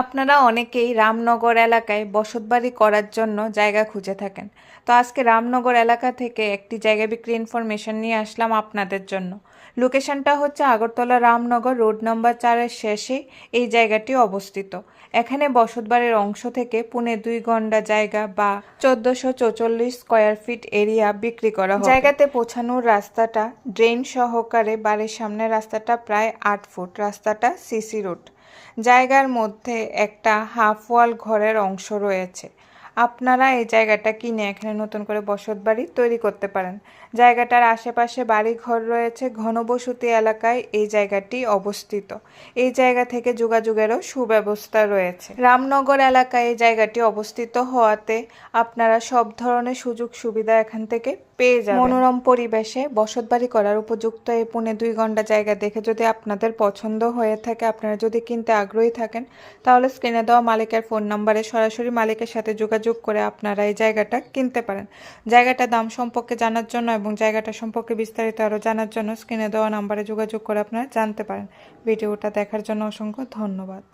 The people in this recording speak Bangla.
আপনারা অনেকেই রামনগর এলাকায় বসতবাড়ি করার জন্য জায়গা খুঁজে থাকেন। তো আজকে রামনগর এলাকা থেকে একটি জায়গা বিক্রি ইনফরমেশন নিয়ে আসলাম আপনাদের জন্য। লোকেশনটা হচ্ছে আগরতলা রামনগর রোড নম্বর চারের শেষে এই জায়গাটি অবস্থিত। এখানে বসতবাড়ির অংশ থেকে পুনে দুই ঘণ্টা জায়গা বা চোদ্দশো চৌচল্লিশ স্কোয়ার ফিট এরিয়া বিক্রি করা জায়গাতে পৌঁছানোর রাস্তাটা ড্রেন সহকারে বাড়ির সামনের রাস্তাটা প্রায় আট ফুট। রাস্তাটা সিসি রোড জায়গার মধ্যে একটা হাফ ওয়াল ঘরের অংশ রয়েছে। আপনারা এই জায়গাটা কিনে এখানে নতুন করে বসত বাড়ি তৈরি করতে পারেন। জায়গাটার আশেপাশে বাড়ি ঘর রয়েছে, ঘনবসতি এলাকায় এই জায়গাটি অবস্থিত। এই জায়গা থেকে যোগাযোগেরও সুব্যবস্থা রয়েছে। রামনগর এলাকায় এই জায়গাটি অবস্থিত হওয়াতে আপনারা সব ধরনের সুযোগ সুবিধা এখান থেকে পেয়ে যাবেন মনোরম পরিবেশে বসতবাড়ি করার উপযুক্ত এই পুনে দুই ঘণ্টা জায়গা দেখে যদি আপনাদের পছন্দ হয়ে থাকে, আপনারা যদি কিনতে আগ্রহী থাকেন, তাহলে স্ক্রিনে দেওয়া মালিকের ফোন নাম্বারে সরাসরি মালিকের সাথে যোগাযোগ করে আপনারা এই জায়গাটা কিনতে পারেন। জায়গাটার দাম সম্পর্কে জানার জন্য এবং জায়গাটা সম্পর্কে বিস্তারিত আরও জানার জন্য স্ক্রিনে দেওয়া নাম্বারে যোগাযোগ করে আপনারা জানতে পারেন। ভিডিওটা দেখার জন্য অসংখ্য ধন্যবাদ।